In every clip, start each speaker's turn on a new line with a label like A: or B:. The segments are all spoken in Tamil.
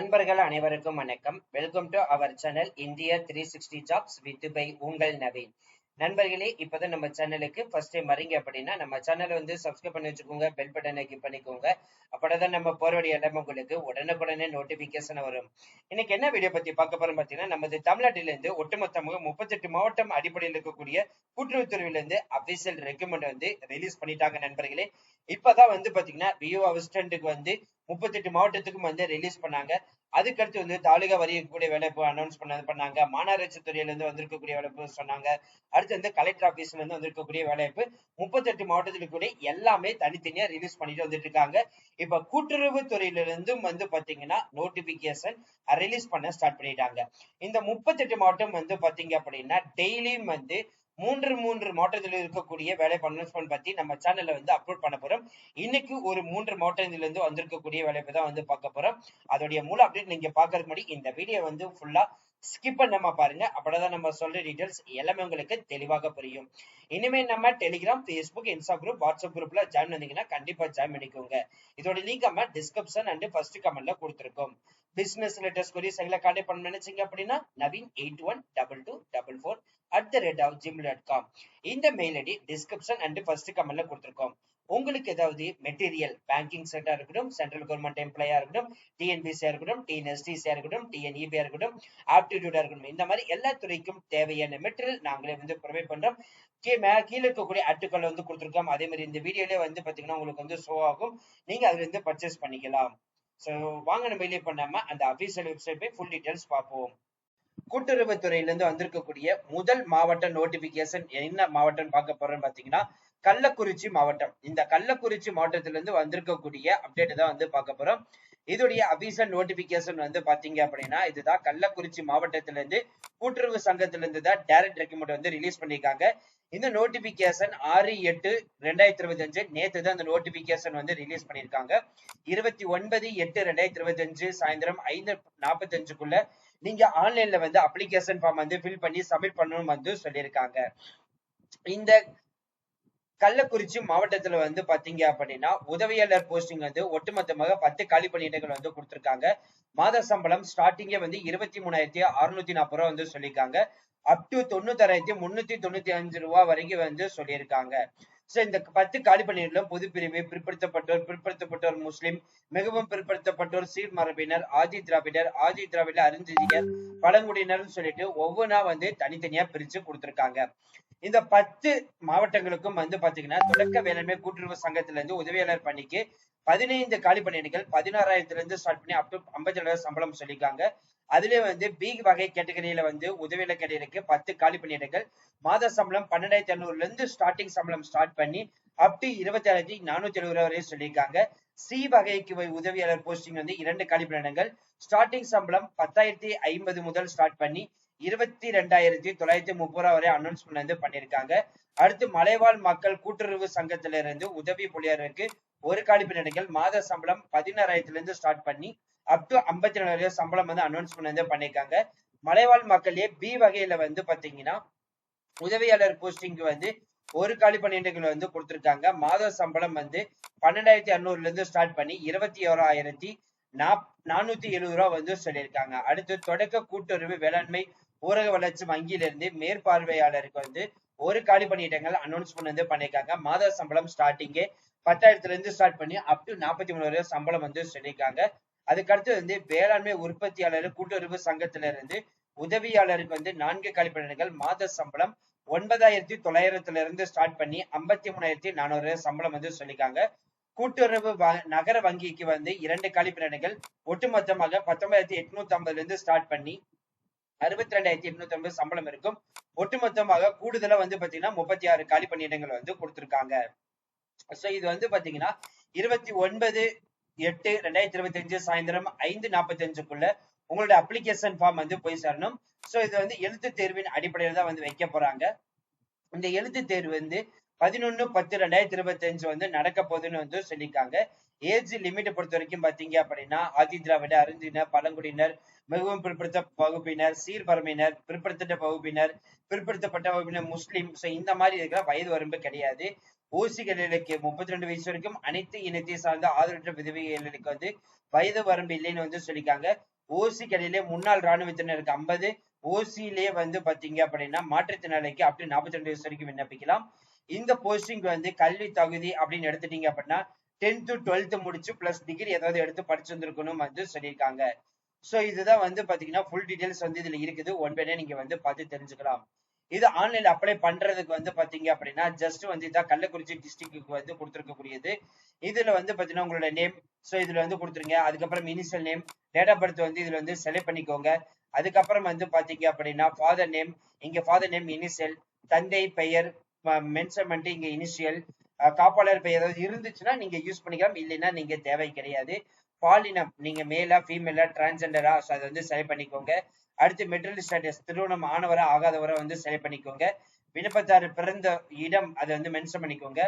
A: நண்பர்கள் அனைவருக்கும் வணக்கம். Welcome to our channel India three sixty jobs with by உங்கள் நவீன். நண்பர்களே இப்போதான் நம்ம சேனலுக்கு ஃபர்ஸ்ட் டைம் வரீங்க அப்படின்னா நம்ம சேனலை வந்து சப்ஸ்கிரைப் பண்ணி வச்சுக்கோங்க பெல் பட்டனை கிளிக் பண்ணிக்கோங்க. அப்பதான் நம்ம போறவடைய எல்லாமே உங்களுக்கு உடனுக்குடனே நோட்டிபிகேஷன் வரும். இன்னைக்கு என்ன வீடியோ பத்தி பார்க்க போறோம் பார்த்தீங்கன்னா நமது தமிழ்நாட்டிலிருந்து ஒட்டுமொத்தமாக முப்பத்தெட்டு மாவட்டம் அடிப்படையில் இருக்கக்கூடிய கூட்டுறவுத்துறையிலிருந்து அபிஷியல் ரெக்கமெண்ட் வந்து ரிலீஸ் பண்ணிட்டாங்க நண்பர்களே. இப்பதான் வந்து பாத்தீங்கன்னா வியூ அசிஸ்டன்ட்டுக்கு வந்து முப்பத்தெட்டு மாவட்டத்துக்கும் வந்து ரிலீஸ் பண்ணாங்க. அதுக்கடுத்து வந்து தாலுகா வரி வேலைப்பு அனௌன்ஸ் பண்ண பண்ணாங்க. மாநகராட்சி துறையில இருந்து வந்திருக்கக்கூடிய வேலைப்பு சொன்னாங்க. அடுத்து வந்து கலெக்டர் ஆபீஸ்ல இருந்து வந்திருக்கக்கூடிய வேலைப்பு முப்பத்தெட்டு மாவட்டத்தில் கூட எல்லாமே தனித்தனியா ரிலீஸ் பண்ணிட்டு வந்துட்டு இருக்காங்க. இப்ப கூட்டுறவு துறையிலிருந்தும் வந்து பாத்தீங்கன்னா நோட்டிபிகேஷன் ரிலீஸ் பண்ண ஸ்டார்ட் பண்ணிட்டாங்க. இந்த முப்பத்தெட்டு மாவட்டம் வந்து பாத்தீங்க அப்படின்னா டெய்லியும் வந்து மூன்று மூன்று மாவட்டத்தில் இருக்கக்கூடிய வேலை பண்ண பத்தி நம்ம சேனல்ல வந்து அப்லோட் பண்ண போறோம். இன்னைக்கு ஒரு மூன்று மாவட்டத்துல இருந்து வந்திருக்கக்கூடிய வேலைப்பு தான் வந்து பார்க்க போறோம். அதோடைய மூல அப்டேட் நீங்க பாக்குறதுக்கு முன்னாடி இந்த வீடியோ வந்து ஃபுல்லா ஸ்கிப் பண்ணாம பாருங்க. அப்பதான் நம்ம சொல்ற டீடைல்ஸ் எல்லாமே உங்களுக்கு தெளிவாக புரியும். இனிமே நம்ம Telegram Facebook Insta group WhatsApp குரூப்ல ஜாயின் பண்ணீங்கன்னா கண்டிப்பா ஜாயின் பண்ணிக்கோங்க. இதோட லிங்க் நம்ம டிஸ்கிரிப்ஷன் அண்ட் ஃபர்ஸ்ட் கமெண்ட்ல கொடுத்துருக்கோம். பிசினஸ் ரிலேட்டட் கொரிஸ் எங்களை கான்டாக்ட் பண்ண நினைச்சீங்க அப்படின்னா Naveen eight one double two double four at the rate of gym dot com இந்த mail ID description and first கமெண்ட்ல கொடுத்துருக்கோம். உங்களுக்கு ஏதாவது மெட்டீரியல் பேங்கிங் செட்டா இருக்கட்டும் சென்ட்ரல் கவர்மெண்ட் எம்ப்ளாயா இருக்கட்டும் டிஎன்பிசியா இருக்கட்டும் டிஎன்எஸ்டிசியா இருக்கட்டும் டிஎன்இபியா இருக்கட்டும் ஆப்டிடியூடா இருக்கட்டும் இந்த மாதிரி எல்லா துறைக்கும் தேவையான மெட்டீரியல் நாங்களே வந்து ப்ரொவைட் பண்றோம். கீழே இருக்கக்கூடிய அட்டுக்கள் வந்து கொடுத்துருக்கோம். அதே மாதிரி இந்த வீடியோலயே வந்து பாத்தீங்கன்னா உங்களுக்கு வந்து ஷோ ஆகும். நீங்க அதுல இருந்து பர்ச்சேஸ் பண்ணிக்கலாம். ஸோ வாங்க நம்ம இல்லையே பண்ணாம அந்த அபிஷியல் வெப்சைட் போய் ஃபுல் டீடைல்ஸ் பார்ப்போம். கூட்டுறவுத்துறையிலிருந்து வந்திருக்கக்கூடிய முதல் மாவட்ட நோட்டிபிகேஷன் என்ன மாவட்டம் பார்க்க போறோம்னு பாத்தீங்கன்னா கள்ளக்குறிச்சி மாவட்டம். இந்த கள்ளக்குறிச்சி மாவட்டத்திலிருந்து வந்திருக்கக்கூடிய அப்டேட் தான் வந்து பார்க்க போறோம். இதோடைய அபிசன் நோட்டிபிகேஷன் வந்து பாத்தீங்க அப்படின்னா இதுதான் கள்ளக்குறிச்சி மாவட்டத்திலிருந்து கூட்டுறவு சங்கத்திலிருந்து தான் டைரக்ட் ரெக்கமெண்ட் வந்து ரிலீஸ் பண்ணியிருக்காங்க. இந்த நோட்டிபிகேஷன் ஆறு எட்டு ரெண்டாயிரத்தி இருபத்தி அஞ்சு நேத்து தான் இந்த நோட்டிபிகேஷன் வந்து ரிலீஸ் பண்ணியிருக்காங்க. இருபத்தி ஒன்பது எட்டு ரெண்டாயிரத்தி இருபத்தி அஞ்சு சாயந்தரம் ஐந்து நாற்பத்தி அஞ்சுக்குள்ள நீங்க ஆன்லைன்ல வந்து அப்ளிகேஷன் ஃபார்ம் வந்து ஃபில் பண்ணி சப்மிட் பண்ணணும் வந்து சொல்லியிருக்காங்க. இந்த கள்ளக்குறிச்சி மாவட்டத்துல வந்து பாத்தீங்க அப்படின்னா உதவியாளர் போஸ்டிங் வந்து ஒட்டுமொத்தமாக பத்து காலி பணியிடங்கள் வந்து கொடுத்திருக்காங்க. மாத சம்பளம் ஸ்டார்டிங்கே வந்து இருபத்தி மூணாயிரத்தி அறுநூத்தி நாற்பது ரூபா வந்து சொல்லியிருக்காங்க. அப் டு தொண்ணூத்தாறாயிரத்தி முன்னூத்தி தொண்ணூத்தி அஞ்சு ரூபா வரைக்கும் வந்து சொல்லியிருக்காங்க. சோ இந்த பத்து காலி பணியிடம் பொது பிரிவு பிற்படுத்தப்பட்டோர் பிற்படுத்தப்பட்டோர் முஸ்லிம் மிகவும் பிற்படுத்தப்பட்டோர் சீர் மரபினர் ஆதி திராவிடர் ஆதி திராவிட அறிஞர் பழங்குடியினர் சொல்லிட்டு ஒவ்வொன்றா வந்து தனித்தனியா பிரிச்சு கொடுத்திருக்காங்க. இந்த பத்து மாவட்டங்களுக்கும் வந்து பாத்தீங்கன்னா தொடக்க வேளாண்மை கூட்டுறவு சங்கத்துல இருந்து உதவியாளர் பணிக்கு பதினைந்து காலி பணியிடங்கள் பதினாறாயிரத்துல இருந்து ஸ்டார்ட் பண்ணி அப் டு ஐம்பத்தி ஏழாயிரம் சம்பளம் சொல்லியிருக்காங்க. அதுலயே வந்து பி வகை கேட்டகரியில வந்து உதவியாளர் கேட்டகரிக்கு பத்து காலி பணியிடங்கள் மாத சம்பளம் பன்னெண்டாயிரத்தி ஐநூறுல இருந்து ஸ்டார்டிங் சம்பளம் ஸ்டார்ட் பண்ணி அப் டு இருபத்தி நானூத்தி எழுபது வரையும் சொல்லியிருக்காங்க. சி வகைக்கு உதவியாளர் போஸ்டிங் வந்து இரண்டு காலி பணியிடங்கள் ஸ்டார்டிங் சம்பளம் பத்தாயிரத்தி ஐம்பது முதல் ஸ்டார்ட் பண்ணி இருபத்தி ரெண்டாயிரத்தி தொள்ளாயிரத்தி முப்பது ரூபா வரை அனௌன்ஸ்மெண்ட் வந்து பண்ணியிருக்காங்க அடுத்து மலைவாழ் மக்கள் கூட்டுறவு சங்கத்திலிருந்து உதவி புலியாருக்கு ஒரு காலி பணியிடங்கள் மாத சம்பளம் பதினாறாயிரத்துல இருந்து ஸ்டார்ட் பண்ணி அப் டு ஐம்பத்தி ரெண்டாயிரம் சம்பளம் வந்து அனௌன்ஸ்மெண்ட் வந்து பண்ணியிருக்காங்க மலைவாழ் மக்களே பி வகையில வந்து பாத்தீங்கன்னா உதவியாளர் போஸ்டிங்க்கு வந்து ஒரு காலி பணியிடங்கள் வந்து கொடுத்திருக்காங்க. மாத சம்பளம் வந்து பன்னெண்டாயிரத்தி அறுநூறுல இருந்து ஸ்டார்ட் பண்ணி இருபத்தி ஓராயிரத்தி நாப் நானூத்தி எழுபது ரூபா வந்து சொல்லியிருக்காங்க. அடுத்து தொடக்க கூட்டுறவு வேளாண்மை ஊரக வளர்ச்சி வங்கியிலிருந்து மேற்பார்வையாளருக்கு வந்து ஒரு காலி பணியிடங்கள் அனௌன்ஸ்மெண்ட் வந்து பண்ணியிருக்காங்க. மாத சம்பளம் ஸ்டார்டிங்கே பத்தாயிரத்துல இருந்து ஸ்டார்ட் பண்ணி அப் டு நாற்பத்தி மூணு வரை சம்பளம் வந்து சொல்லியிருக்காங்க அதுக்கடுத்து வந்து வேளாண்மை உற்பத்தியாளர் கூட்டுறவு சங்கத்தில இருந்து உதவியாளருக்கு வந்து நான்கு காலி மாத சம்பளம் ஒன்பதாயிரத்தி தொள்ளாயிரத்துல இருந்து ஸ்டார்ட் பண்ணி ஐம்பத்தி மூணாயிரத்தி நானூறு சம்பளம் வந்து சொல்லியிருக்காங்க கூட்டுறவு நகர வங்கிக்கு வந்து இரண்டு கழிப்பிடங்கள் ஒட்டுமொத்தமாக பத்தொன்பதாயிரத்தி எட்நூத்தி ஐம்பதுல இருந்து ஸ்டார்ட் பண்ணி அறுபத்தி ரெண்டாயிரத்தி எட்நூத்தி ஐம்பது சம்பளம் இருக்கும். ஒட்டுமொத்தமாக கூடுதலா வந்து பாத்தீங்கன்னா முப்பத்தி ஆறு காலி பணியிடங்கள் வந்து கொடுத்திருக்காங்க. சோ இது வந்து பாத்தீங்கன்னா இருபத்தி ஒன்பது எட்டு ரெண்டாயிரத்தி இருபத்தி அஞ்சு சாயந்தரம் ஐந்து நாற்பத்தி அஞ்சுக்குள்ள உங்களோட அப்ளிகேஷன் ஃபார்ம் வந்து போய் சேரணும். சோ இது வந்து எழுத்து தேர்வின் அடிப்படையில தான் வந்து வைக்க போறாங்க. இந்த எழுத்து தேர்வு வந்து பதினொன்னு பத்து ரெண்டாயிரத்தி இருபத்தி அஞ்சு வந்து நடக்க போகுதுன்னு வந்து சொல்லியிருக்காங்க. ஏஜ் லிமிட்டை பொறுத்த வரைக்கும் பாத்தீங்க அப்படின்னா ஆதி திராவிட அறிஞர் பழங்குடியினர் மிகவும் பிற்படுத்த வகுப்பினர் சீர்பரமையினர் பிற்படுத்தப்பட்ட வகுப்பினர் பிற்படுத்தப்பட்ட வகுப்பினர் முஸ்லீம். இந்த மாதிரி இருக்கிற வயது வரம்பு கிடையாது. ஓசிகளுக்கு முப்பத்தி ரெண்டு வயசு வரைக்கும் அனைத்து இனத்தை சார்ந்த ஆதரவற்ற விதவைகளுக்கு வந்து வயது வரம்பு இல்லைன்னு வந்து சொல்லியிருக்காங்க. ஓசி கடையிலே முன்னாள் ராணுவத்தினருக்கு ஐம்பது ஓசியிலேயே வந்து பாத்தீங்க அப்படின்னா மாற்றுத்திறனாளிக்கு அப்படி நாற்பத்தி ரெண்டு வயசு வரைக்கும் விண்ணப்பிக்கலாம். இந்த போஸ்டிங் வந்து கல்வி தகுதி அப்படின்னு எடுத்துட்டீங்க அப்படின்னா டென்த்து டுவெல்த் முடிச்சு பிளஸ் டிகிரி ஏதாவது எடுத்து படிச்சிருந்துருக்கணும் வந்து சொல்லியிருக்காங்க. ஸோ இதுதான் வந்து பாத்தீங்கன்னா ஃபுல் டீடைல்ஸ் வந்து இதுல இருக்குது. ஒன் பை நீங்க வந்து பார்த்து தெரிஞ்சுக்கலாம். இது ஆன்லைன்ல அப்ளை பண்றதுக்கு வந்து பாத்தீங்க அப்படின்னா ஜஸ்ட் வந்து இதான் கள்ளக்குறிச்சி டிஸ்ட்ரிக்ட்டுக்கு வந்து கொடுத்துருக்கக்கூடியது. இதுல வந்து பாத்தீங்கன்னா உங்களோட நேம் ஸோ இதுல வந்து கொடுத்துருங்க. அதுக்கப்புறம் initial name date of birth வந்து இதுல வந்து செலக்ட் பண்ணிக்கோங்க. அதுக்கப்புறம் வந்து பாத்தீங்க அப்படின்னா ஃபாதர் நேம் இங்க ஃபாதர் நேம் இனிஷியல் தந்தை பெயர் மென்ஷன் பண்ணிட்டு இங்க இனிஷியல் காப்பாளர் பெயர் ஏதாவது இருந்துச்சுன்னா நீங்க யூஸ் பண்ணிக்கலாம். இல்லைன்னா நீங்க தேவை கிடையாது. பாலினம் நீங்க மேலா ஃபீமேலா டிரான்ஸெண்டரா அதை வந்து செலக்ட் பண்ணிக்கோங்க. அடுத்து மெட்ரல் ஸ்டேட்டஸ் திருமணம் ஆனவரா ஆகாதவரா வந்து செலக்ட் பண்ணிக்கோங்க. விண்ணப்பத்தாரர் பிறந்த இடம் அதை வந்து மென்ஷன் பண்ணிக்கோங்க.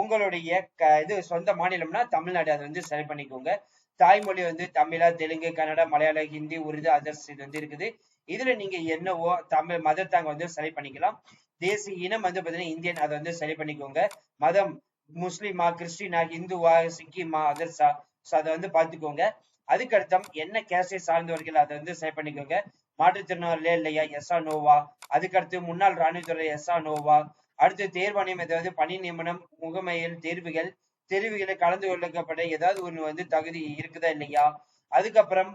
A: உங்களுடைய க இது சொந்த மாநிலம்னா தமிழ்நாடு அதை வந்து செலக்ட் பண்ணிக்கோங்க. தாய்மொழி வந்து தமிழா தெலுங்கு கன்னடா மலையாளம் ஹிந்தி உருது அதர்ஸ் இது வந்து இருக்குது. இதுல நீங்க என்னவோ தமிழ் மதர் தாங்க வந்து சரி பண்ணிக்கலாம். தேசிய இனம் வந்து பாத்தீங்கன்னா இந்தியன் அதை வந்து சரி பண்ணிக்கோங்க. மதம் முஸ்லீமா கிறிஸ்டினா இந்துவா சிக்கிமா அதர்ஸா ஸோ அதை வந்து பார்த்துக்கோங்க. அதுக்கு அடுத்தம் என்ன கேஸ்டை சார்ந்தவர்கள் அதை வந்து சரி பண்ணிக்கோங்க. மாற்றுத்திறனாளியா இல்லையா? எஸ்ஆ நோவா அதுக்கடுத்து முன்னாள் ராணுவத்துறை எஸ்ஆ நோவா அடுத்து தேர்வாணையம் ஏதாவது பணி நியமனம் முகமையில் தேர்வுகள் தெரிவுகளை கலந்து கொள்ளப்பட்ட ஏதாவது ஒண்ணு வந்து தகுதி இருக்குதா இல்லையா? அதுக்கப்புறம்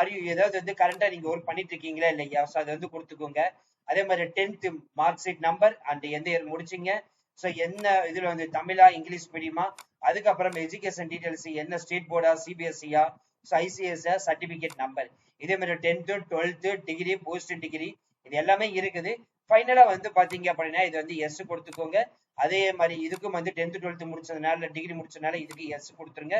A: அறிவு ஏதாவது வந்து கரண்டா நீங்க ஒர்க் பண்ணிட்டு இருக்கீங்களா இல்லையா ஸோ அதை வந்து கொடுத்துக்கோங்க. அதே மாதிரி tenth mark sheet number and எந்த இயர் முடிச்சீங்க? ஸோ என்ன இதுல வந்து தமிழா இங்கிலீஷ் மீடியமா அதுக்கப்புறம் எஜுகேஷன் டீடைல்ஸ் என்ன ஸ்டேட் போர்டா சிபிஎஸ்சியா ஸோ ஐசிஎஸ் சர்டிபிகேட் நம்பர் இதே மாதிரி tenth twelfth degree post degree இது எல்லாமே இருக்குது. ஃபைனலா வந்து பாத்தீங்க அப்படின்னா இது வந்து எஸ் கொடுத்துக்கோங்க. அதே மாதிரி இதுக்கும் வந்து டென்த் டுவெல்த் முடிச்சதுனால டிகிரி முடிச்சதுனால இதுக்கு எஸ் கொடுத்துருங்க.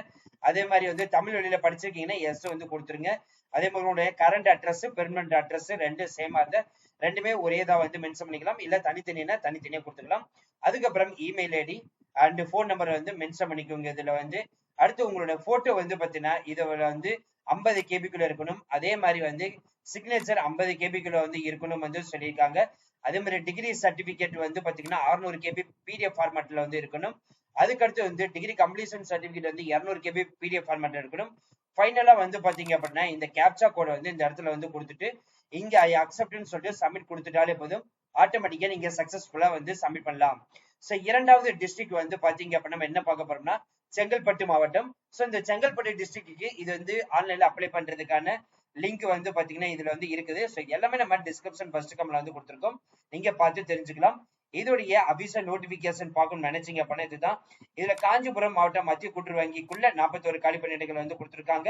A: அதே மாதிரி வந்து தமிழ் வழியில படிச்சிருக்கீங்கன்னா எஸ் வந்து கொடுத்துருங்க. அதே மாதிரி உங்களுடைய கரண்ட் அட்ரஸ் பெர்மனன்ட் அட்ரஸ் ரெண்டு சேமா இருந்த ரெண்டுமே ஒரே தான் வந்து மென்ஷன் பண்ணிக்கலாம். இல்ல தனித்தனியா தனித்தனியா கொடுத்துக்கலாம். அதுக்கப்புறம் email ID and phone number வந்து மென்ஷன் பண்ணிக்கோங்க. இதுல வந்து அடுத்து உங்களோட போட்டோ வந்து பாத்தீங்கன்னா இதை வந்து ஐம்பது கேபிக்குள்ள இருக்கணும். அதே மாதிரி வந்து சிக்னேச்சர் ஐம்பது கேபிக்குள்ள வந்து இருக்கணும் வந்து சொல்லியிருக்காங்க. அதே மாதிரி டிகிரி சர்டிபிகேட் வந்து பாத்தீங்கன்னா அறுநூறு கேபி பிடிஎஃப் ஃபார்மேட்ல வந்து இருக்கணும். அதுக்கடுத்து வந்து டிகிரி கம்ப்ளீஷன் சர்டிபிகேட் வந்து இரநூறு கேபி பிடிஎஃப் ஃபார்மேட்ல இருக்கணும். ஃபைனலா வந்து பாத்தீங்க அப்படின்னா இந்த கேப்சா கோட வந்து இந்த இடத்துல வந்து கொடுத்துட்டு இங்க ஐ அக்செப்ட்னு சொல்லிட்டு சப்மிட் கொடுத்துட்டாலே போதும். ஆட்டோமேட்டிக்கா நீங்க சக்சஸ்ஃபுல்லா வந்து சப்மிட் பண்ணலாம். சோ இரண்டாவது டிஸ்ட்ரிக்ட் வந்து பாத்தீங்க அப்படின்னா நம்ம என்ன பார்க்க போறோம்னா செங்கல்பட்டு மாவட்டம். சோ இந்த செங்கல்பட்டு டிஸ்ட்ரிக்ட்டுக்கு இது வந்து ஆன்லைன்ல அப்ளை பண்றதுக்கான லிங்க் வந்து பாத்தீங்கன்னா இதுல வந்து இருக்குது. ஸோ எல்லாமே நம்ம டிஸ்கிரிப்ஷன் ஃபர்ஸ்ட் கம்ல வந்து கொடுத்துருக்கோம். நீங்க பார்த்து தெரிஞ்சுக்கலாம். இதோடைய அபிஷியல் நோட்டிபிகேஷன் பார்க்கணும்னு நினைச்சீங்க அப்படின்னா இதுதான். இதுல காஞ்சிபுரம் மாவட்டம் மத்திய கூட்டுறவு வங்கிக்குள்ள நாற்பத்தோரு காலி பணியிடங்கள் வந்து கொடுத்துருக்காங்க.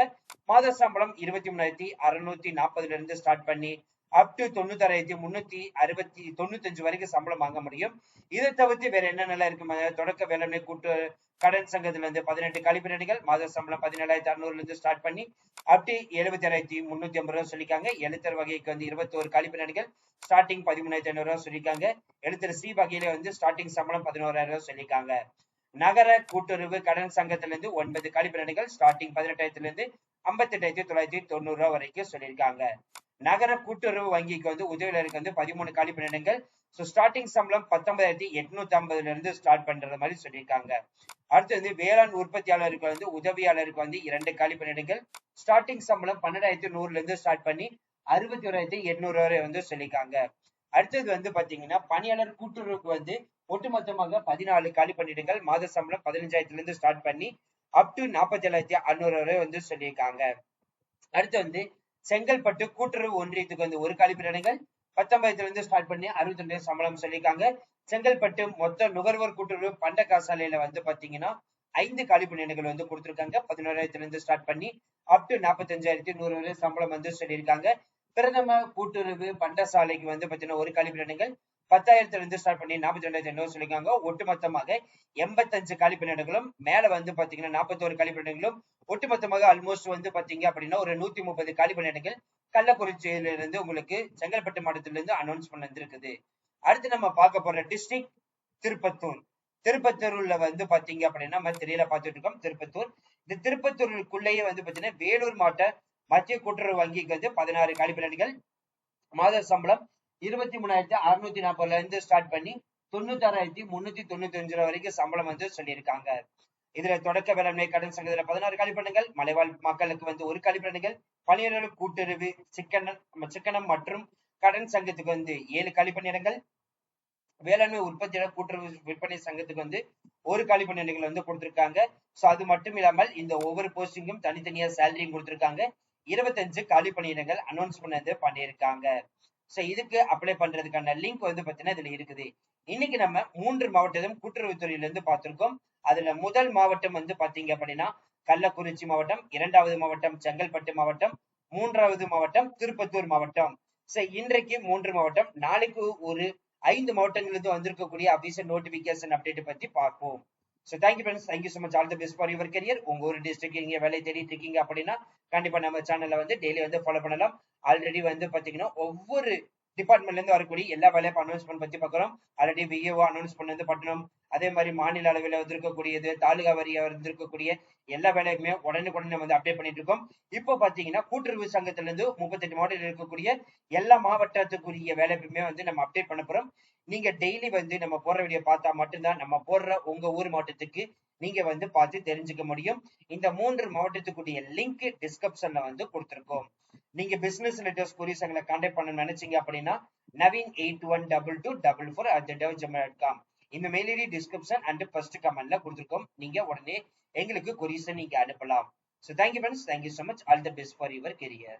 A: மாத சம்பளம் இருபத்தி மூணாயிரத்தி அறுநூத்தி நாற்பதுல இருந்து ஸ்டார்ட் பண்ணி அப் டு தொண்ணூத்தாறாயிரத்தி முன்னூத்தி அறுபத்தி தொண்ணூத்தஞ்சு வரைக்கும் சம்பளம் வாங்க முடியும். இதை தவிர்த்து வேற என்னென்னலாம் இருக்கு? தொடக்க வேளாண்மை கூட்டு கடன் சங்கத்துல இருந்து பதினெட்டு கழிப்பினடிகள் மாத சம்பளம் பதினேழாயிரத்தி அறுநூறுல இருந்து ஸ்டார்ட் பண்ணி அப்படி எழுபத்தி ஆறாயிரத்தி முன்னூத்தி ஐம்பது ரூபா சொல்லிக்காங்க எழுத்தர் வகைக்கு வந்து இருபத்தோரு கழிப்பினடிகள் ஸ்டார்டிங் பதிமூணாயிரத்தி ஐநூறு ரூபா சொல்லிக்காங்க எழுத்தர் சி வகையில வந்து ஸ்டார்டிங் சம்பளம் பதினோராயிரம் ரூபா சொல்லிக்காங்க நகர கூட்டுறவு கடன் சங்கத்துல இருந்து ஒன்பது கழிப்பினடிகள் ஸ்டார்டிங் பதினெட்டாயிரத்துல இருந்து ஐம்பத்தி எட்டாயிரத்தி தொள்ளாயிரத்தி தொண்ணூறு ரூபா வரைக்கும் சொல்லியிருக்காங்க. நகர கூட்டுறவு வங்கிக்கு வந்து உதவியாளருக்கு வந்து பதிமூணு காலி பணியிடங்கள் ஸோ ஸ்டார்டிங் சம்பளம் பத்தொன்பதாயிரத்தி எட்நூத்தி ஐம்பதுல இருந்து ஸ்டார்ட் பண்றது மாதிரி சொல்லியிருக்காங்க. அடுத்து வந்து வேளாண் உற்பத்தியாளருக்கு வந்து உதவியாளருக்கு வந்து இரண்டு காலி பணியிடங்கள் ஸ்டார்டிங் சம்பளம் பன்னெண்டாயிரத்தி நூறுல இருந்து ஸ்டார்ட் பண்ணி அறுபத்தி ஓராயிரத்தி எட்நூறு வரை வந்து சொல்லியிருக்காங்க. அடுத்தது வந்து பாத்தீங்கன்னா பணியாளர் கூட்டுறவுக்கு வந்து ஒட்டுமொத்தமாக பதினாலு காலி பணியிடங்கள் மாத சம்பளம் பதினஞ்சாயிரத்துல இருந்து ஸ்டார்ட் பண்ணி அப் டு நாற்பத்தி ஏழாயிரத்தி அறுநூறு வரை வந்து சொல்லியிருக்காங்க. அடுத்து வந்து செங்கல்பட்டு கூட்டுறவு ஒன்றியத்துக்கு வந்து ஒரு காலி பணியிடங்கள் பத்தொன்பதுல இருந்து ஸ்டார்ட் பண்ணி அறுபத்தி ரெண்டு சம்பளம் சொல்லியிருக்காங்க. செங்கல்பட்டு மொத்த நுகர்வோர் கூட்டுறவு பண்ட காசாலையில வந்து பாத்தீங்கன்னா ஐந்து காலி நிலைகள் வந்து கொடுத்திருக்காங்க. பதினோராயிரத்துல இருந்து ஸ்டார்ட் பண்ணி அப் டு நாற்பத்தஞ்சாயிரத்தி நூறு வரை சம்பளம் வந்து சொல்லியிருக்காங்க. பிரதம கூட்டுறவு பண்டசாலைக்கு வந்து பாத்தீங்கன்னா ஒரு காலி பத்தாயிரத்துல இருந்து ஸ்டார்ட் பண்ணி நாற்பத்தி ரெண்டாயிரத்தி ஐநூறு சொல்லியிருக்காங்க. ஒட்டுமொத்தமாக எண்பத்தஞ்சு காலி மேல வந்து பாத்தீங்கன்னா நாற்பத்தோரு காலி பணியிடங்களும் ஒட்டுமொத்தமாக ஆல்மோஸ்ட் வந்து பாத்தீங்க அப்படின்னா ஒரு நூத்தி முப்பது காலி கள்ளக்குறிச்சியிலிருந்து உங்களுக்கு செங்கல்பட்டு மாவட்டத்திலிருந்து அனௌன்ஸ் பண்ண வந்திருக்குது அடுத்து நம்ம பார்க்க போற டிஸ்ட்ரிக்ட் திருப்பத்தூர். திருப்பத்தூர்ல வந்து பாத்தீங்க அப்படின்னா நம்ம திரையில பார்த்துட்டு இருக்கோம். திருப்பத்தூர். இந்த திருப்பத்தூருக்குள்ளேயே வந்து பாத்தீங்கன்னா வேலூர் மாவட்ட மத்திய கூட்டுறவு வங்கிக்கு வந்து பதினாறு காலிப்பணிகள் மாத சம்பளம் இருபத்தி மூணாயிரத்தி அறுநூத்தி நாற்பதுல இருந்து ஸ்டார்ட் பண்ணி தொண்ணூத்தாறாயிரத்தி முன்னூத்தி தொண்ணூத்தி அஞ்சு ரூபா வரைக்கும் சம்பளம் வந்து சொல்லியிருக்காங்க. இதுல தொடக்க வேளாண்மை கடன் சங்கத்துல பதினாறு கழிப்பிடங்கள் மலைவாழ் மக்களுக்கு வந்து ஒரு கழிப்பிடங்கள் பணியாளர் கூட்டுறவு சிக்கனம் சிக்கனம் மற்றும் கடன் சங்கத்துக்கு வந்து ஏழு காலிப்பணியிடங்கள் வேளாண்மை உற்பத்தியாளர் கூட்டுறவு விற்பனை சங்கத்துக்கு வந்து ஒரு காலிப்பணியிடங்கள் வந்து கொடுத்திருக்காங்க. சோ அது மட்டும் இல்லாமல் இந்த ஒவ்வொரு போஸ்டிங்கும் தனித்தனியா சேலரியும் கொடுத்திருக்காங்க. இருபத்தஞ்சு காலி பணியிடங்கள் அனௌன்ஸ் பண்ணது பண்ணியிருக்காங்க. சோ இதுக்கு அப்ளை பண்றதுக்கான லிங்க் வந்து பாத்தீங்கன்னா இதுல இருக்குது. இன்னைக்கு நம்ம மூன்று மாவட்டமும் கூட்டுறவுத்துறையில இருந்து பார்த்திருக்கோம். அதுல முதல் மாவட்டம் வந்து பாத்தீங்க அப்படின்னா கள்ளக்குறிச்சி மாவட்டம் இரண்டாவது மாவட்டம் செங்கல்பட்டு மாவட்டம் மூன்றாவது மாவட்டம் திருப்பத்தூர் மாவட்டம். சோ இன்றைக்கு மூன்று மாவட்டம் நாளைக்கு ஒரு ஐந்து மாவட்டங்களிலிருந்து வந்திருக்கக்கூடிய அபிஷியல் நோட்டிபிகேஷன் அப்டேட் பத்தி பார்ப்போம். So thank you friends thank you so much all the best for your career உங்க ஒரு டிஸ்ட்ரிக்ட் நீங்க வேலை தேடிட்டு இருக்கீங்க அப்படின்னா கண்டிப்பா நம்ம சேனல்ல வந்து டெய்லி வந்து ஃபாலோ பண்ணலாம். ஆல்ரெடி வந்து பாத்தீங்கன்னா ஒவ்வொரு டிபார்ட்மெண்ட்ல இருந்து வரக்கூடிய எல்லா வேலையும் அனௌன்ஸ்மெண்ட் பத்தி பாக்குறோம். ஆல்ரெடி விஏஓ அனௌன்ஸ் பண்ணது பட்டணம். அதே மாதிரி மாநில அளவில் வந்திருக்கக்கூடியது தாலுகா வரியா வந்திருக்கக்கூடிய எல்லா வேலையுமே உடனுக்குடனே வந்து அப்டேட் பண்ணிட்டு இருக்கோம். இப்போ பாத்தீங்கன்னா கூட்டுறவு சங்கத்துல இருந்து முப்பத்தெட்டு மாவட்டத்தில் இருக்கக்கூடிய எல்லா மாவட்டத்துக்குரிய வேலையுமே வந்து நம்ம அப்டேட் பண்ண போறோம். நீங்க டெய்லி வந்து நம்ம போடுற வீடியோ பார்த்தா மட்டும்தான் நம்ம போடுற உங்க ஊர் மாவட்டத்துக்கு நீங்க வந்து பார்த்து தெரிஞ்சுக்க முடியும். இந்த மூன்று மாவட்டத்துக்குரிய லிங்க் டிஸ்கிரிப்ஷன்ல வந்து கொடுத்துருக்கோம். நீங்க பிசினஸ் லெட்டர்ஸ் கொரிஸ் எங்களை கான்டாக்ட் பண்ண நினைச்சீங்க அப்படின்னா Naveen eight one double two double four at dot com இந்த mail ID description and first கமெண்ட்ல கொடுத்துருக்கோம். நீங்க உடனே எங்களுக்கு கொரிஸை நீங்க அனுப்பலாம். So thank you friends thank you so much all the best for your career